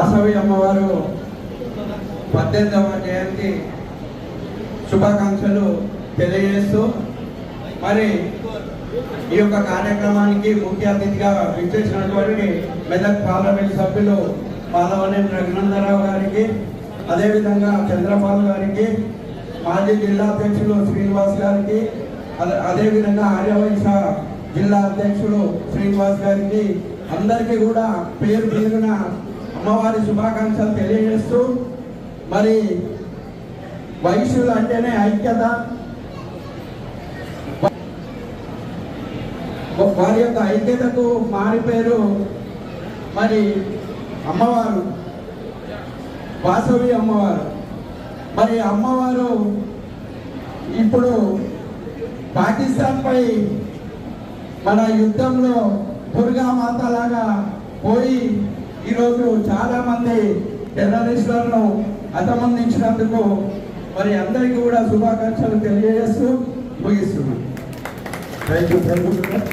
వాసవి అమ్మవారు పద్దెనిమిదవ జయంతి శుభాకాంక్షలు తెలియజేస్తూ మరి ఈ యొక్క కార్యక్రమానికి ముఖ్య అతిథిగా విచ్చేసినటువంటి మెదక్ పార్లమెంట్ సభ్యులు పాలవనేని రఘునందరావు గారికి అదేవిధంగా చంద్రపాల్ గారికి మాజీ జిల్లా అధ్యక్షులు శ్రీనివాస్ గారికి అదే- అదేవిధంగా ఆర్యవైశ్య జిల్లా అధ్యక్షుడు శ్రీనివాస్ గారికి అందరికీ కూడా పేరు పేరున అమ్మవారి శుభాకాంక్షలు తెలియజేస్తూ మరి వైశ్యులు అంటేనే ఐక్యత. వారి యొక్క ఐక్యతకు మారి పేరు మరి అమ్మవారు వాసవి అమ్మవారు. మరి అమ్మవారు ఇప్పుడు పాకిస్తాన్పై మన యుద్ధంలో దుర్గా మాత లాగా పోయి ఈరోజు చాలా మంది టెర్రరిస్టులను అంతమందించినందుకు మరి అందరికీ కూడా శుభాకాంక్షలు తెలియజేస్తూ ముగిస్తున్నాను. Thank you